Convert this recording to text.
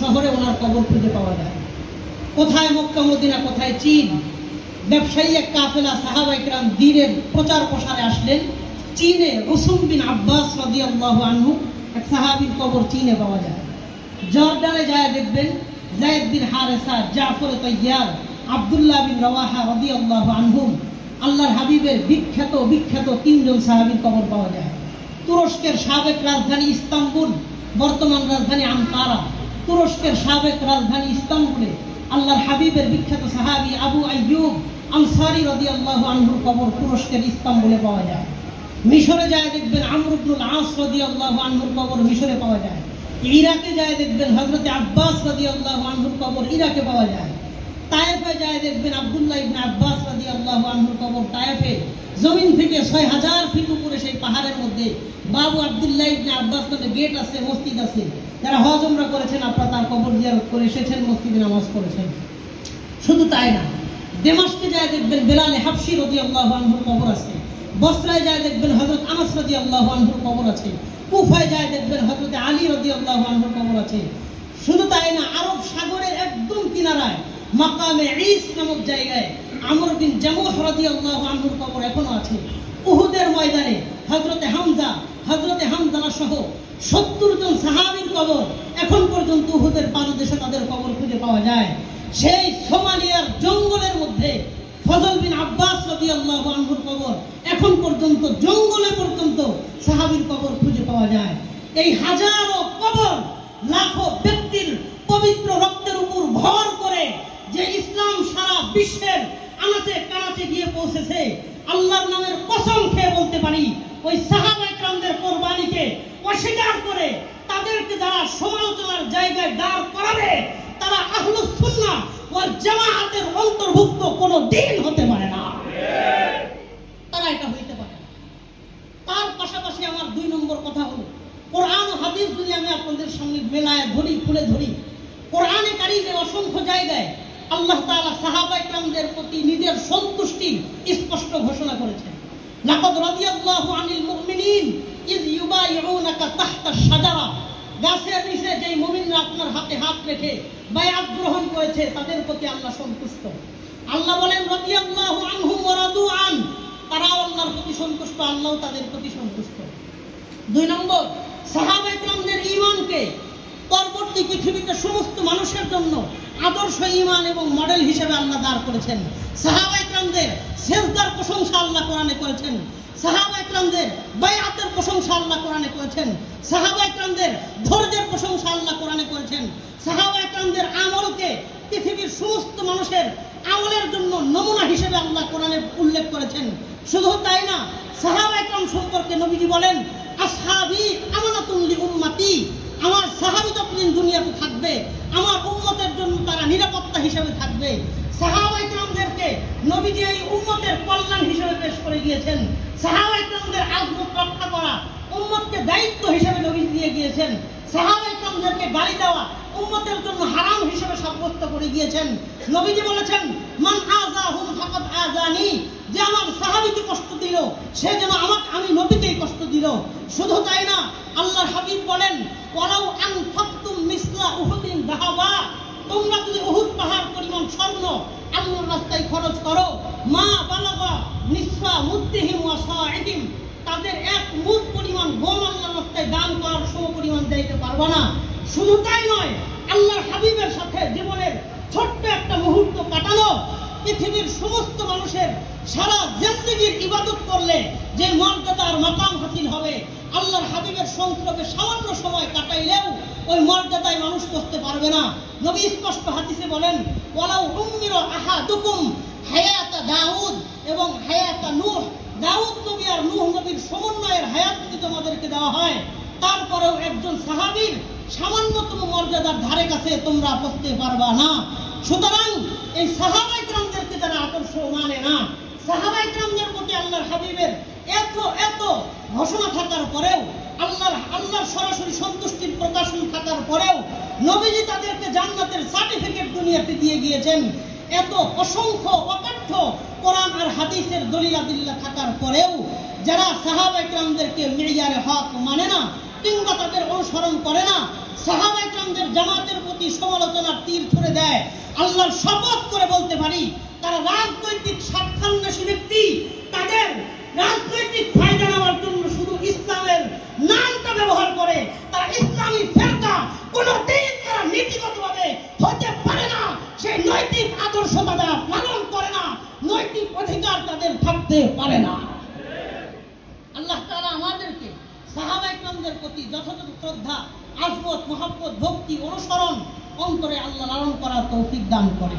শহরে ওনার কবর খুঁজে পাওয়া যায়। কোথায় মক্কা, মদিনা, কোথায় চীন? ব্যবসায়ী এক কাফেলা সাহাবাইকরাম দিনের প্রচার প্রসারে আসলেন। চীনে রসুম বিন আব্বাস আনহু এক সাহাবীর কবর চীনে পাওয়া যায়। জর্ডানে যায় দেখবেন জায়েদ বিন হারেসা জাফর তৈয়ার, আব্দুল্লাহ বিন রওয়াহা রাদিয়াল্লাহু আনহুম আল্লাহর হাবিবের বিখ্যাত বিখ্যাত তিনজন সাহাবীর কবর পাওয়া যায়। তুরস্কের সাবেক রাজধানী ইস্তাম্বুল, বর্তমান রাজধানী আঙ্কারা তুরস্কের সাবেক রাজধানী ইস্তাম্বুলে আল্লাহর হাবিবের বিখ্যাত সাহাবী আবু আইয়ুব আনসারি রাদিয়াল্লাহু আনহুর কবর তুরস্কের ইস্তাম্বুলে পাওয়া যায়। মিশরে যায় দেখবেন আমরুবনুল আস রাদিয়াল্লাহু আনহুর কবর মিশরে পাওয়া যায়। ইরাকে যায় দেখবেন হযরতে আব্বাস রাদিয়াল্লাহু আনহুর কবর ইরাকে পাওয়া যায়। তায়েফে যায় দেখবেন আব্দুল্লাহ ইবনে আব্বাস রাদিয়াল্লাহু আনহুর কবর তায়েফে। জমিন থেকে ছয় হাজার ফিট উপরে সেই পাহাড়ের মধ্যে বাবু আব্দুল্লাহ ইবনে আব্বাস নামে গেট আছে, মসজিদ আছে। যারা হজ উমরা করেছেন, আপনারা তার কবর জিয়ারত করে এসেছেন, মসজিদে নামাজ পড়েছেন। শুধু তাই না দেমাসকে যায় দেখবেন বেলালে হাফসি রদি আল্লাহ আনহুর কবর আছে। বসরায় যায় দেখবেন হজরত আনাস রদি আল্লাহ আনহুর কবর আছে। কুফায় যায় দেখবেন হজরত আলী রদি আল্লাহ আনহুর কবর আছে। শুধু তাই না, আরব সাগরের একদম কিনারায়, মাকামে ঈস নামক জায়গায় আমর বিন জামুহ রদি আল্লাহ আনহুর কবর এখনও আছে। উহুদের ময়দানে হজরতে হামজা হজরতে হামজানা সহ সত্তর জন সাহাবীর কবর এখন পর্যন্ত উহুদের পাদদেশে তাদের কবর খুঁজে পাওয়া যায়। সেই সোমালিয়ার জঙ্গলের মধ্যে ফজল বিন আব্বাস রাদিয়াল্লাহু আনহুর কবর এখন পর্যন্ত জঙ্গলে পর্যন্ত সাহাবীর কবর খুঁজে পাওয়া যায়। এই হাজারো কবর লাখো ব্যক্তির পবিত্র রক্তের উপর ভর করে যে ইসলাম সারা বিশ্বের আনাচে কানাচে গিয়ে পৌঁছেছে আল্লাহর নামের কসম খেয়ে বলতে পারি ওই সাহাবা একরামদের কোরবানিকে অস্বীকার করে তাদেরকে যারা সমালোচনার জায়গায় দাঁড় করাবে, তারা আহলুস সুন্নাহ ওয়াল জামাআতের অন্তর্ভুক্ত কোনো দিন হতে পারে না। তারা এটা হইতে পারে তার পাশাপাশি আমার দুই নম্বর কথা হলো, কোরআন ও হাদিস যদি আমি আপনাদের সামনে মেলায় ধরি খুলে ধরি, কোরআনে কারিমের অসংখ্য জায়গায় আল্লাহ তাআলা সাহাবা ইকরামদের প্রতি নিজের সন্তুষ্টি স্পষ্ট ঘোষণা করেছেন। লাকাদ রাদিয়াল্লাহু আনিল মুমিনিন ইয ইউবাইউনাকা তাহতা শাজারা গাছের নিচে যেই মুমিনরা আপনার হাতে হাত রেখে বায়াত গ্রহণ করেছে, তাদের প্রতি আল্লাহ সন্তুষ্ট। আল্লাহ বলেন, রাদিয়াল্লাহু আনহুম ওয়া রাদু আন। তারাও আল্লাহর প্রতি সন্তুষ্ট, আল্লাহও তাদের প্রতি সন্তুষ্ট। দুই নম্বর সাহাবা ইকরামদের ঈমানকে পরবর্তী পৃথিবীতে সমস্ত মানুষের জন্য আদর্শ ঈমান এবং মডেল হিসেবে আল্লাহ দাঁড় করেছেন। সাহাবা ইকরামদের সেজদার প্রশংসা আল্লাহ কোরআনে করেছেন। সাহাবা ইকরামদের বায়াতের প্রশংসা আল্লাহ কোরআনে করেছেন। সাহাবা ইকরামদের ধৈর্যের প্রশংসা আল্লাহ কোরআনে করেছেন। সাহাবা ইকরামদের আমলকে পৃথিবীর সমস্ত মানুষের আমলের জন্য নমুনা হিসেবে আল্লাহ কোরআনে উল্লেখ করেছেন। শুধু তাই না সাহাবা ইকরাম সম্পর্কে নবীজি বলেন, আসহাবি আমানাতুন লি উম্মতি আমার সাহাবী যতদিন দুনিয়াতে থাকবে, আমার উম্মতের জন্য তারা নিরাপত্তা হিসেবে থাকবে সাহাবা ইকরামদেরকে নবীজি এই উম্মতের কল্যাণ হিসেবে পেশ করে গিয়েছেন। সাহাবা ইকরামদের আজমত রক্ষা করা উম্মতকে দায়িত্ব হিসেবে নবী দিয়ে গিয়েছেন। সাহাবা ইকরামদেরকে গালি দেওয়া উম্মতের জন্য হারাম হিসেবে সাব্যস্ত করে গিয়েছেন। নবীজি বলেছেন, মান আযাহুম ফাকাদ আযানি যে আমার সাহাবীকে কষ্ট দিল, সে যেন আমাকে, আমি নবীকেই কষ্ট দিল। শুধু তাই না, আল্লাহর হাবিব বলেন, ওয়ালাউ আনফাকতুম মিসলা উহুদিন যাহাবা তোমরা যদি উহুদ পাহাড় পরিমাণ স্বর্ণ, আল্লাহর রাস্তায় খরচ করো। মা বালাগা নিসফা মুদ্দিহিম ওয়া তাদের এক মুদ পরিমাণ গম আল্লাহর রাস্তায় দান করার সম পরিমাণ দিতে পারবে না। শুধু তাই নয়, আল্লাহর হাবিবের সাথে জীবনের ছোট্ট একটা মুহূর্ত কাটানো পৃথিবীর সমস্ত মানুষের সারা জিন্দগির ইবাদত করলে যে মর্যাদার মাকাম হাসিল হবে, আল্লাহর হাবিবের সংস্রবে সামান্য সময় কাটাইলেও ওই মর্যাদায় মানুষ করতে পারবে না। নবী স্পষ্ট হাদিসে বলেন, ওয়ালাউ উম্মির আহাদুকুম হায়াতা দাউদ এবং হায়াতা নূহ। দাউদ নবী আর নূহ নবীর সমন্বয়ের হায়াত যদি তোমাদেরকে দেওয়া হয়, তারপরেও একজন সাহাবীর সামান্যতম মর্যাদার ধারে কাছে তোমরা পৌঁছতে পারবা না। সুতরাং এই সাহাবাই ক্রামদেরকে যারা আদর্শ মানে না সাহাবাই ক্রামদের প্রতি আল্লাহর হাবিবের এত এত ঘোষণা থাকার পরেও, আল্লাহর আল্লাহর সরাসরি সন্তুষ্টির প্রকাশন থাকার পরেও নবীজি তাদেরকে জান্নাতের সার্টিফিকেট দুনিয়াতে দিয়ে গিয়েছেন। এত অসংখ্য অকাঠ্য কোরআন আর হাদিসের দলিলাদিল্লা থাকার পরেও যারা সাহাবা ইকরামদেরকে মিয়ারে হক মানে না, কিংবা তাদের অনুসরণ করে না সাহাবা ইকরামদের জামাতের প্রতি সমালোচনার তীর ছুড়ে দেয়, আল্লাহর শপথ করে বলতে পারি, তারা রাজনৈতিক স্বার্থান্বেষী ব্যক্তি, তাদের রাজনৈতিক ফায়দা নেওয়ার জন্য শুধু ইসলামের নামটা ব্যবহার করে, তারা ইসলামী ফেরকা কোনোদিন তারা নীতিগতভাবে হতে পারে না সেই নৈতিক আদর্শ তারা পালন করে না নৈতিক অধিকার তাদের থাকতে পারে না। আল্লাহ তারা আমাদেরকে সাহাবা ইকরামদের প্রতি যথাযথ শ্রদ্ধা আসবত মহাব্বত, ভক্তি, অনুসরণ অন্তরে আল্লাহ লালন করার তৌফিক দান করে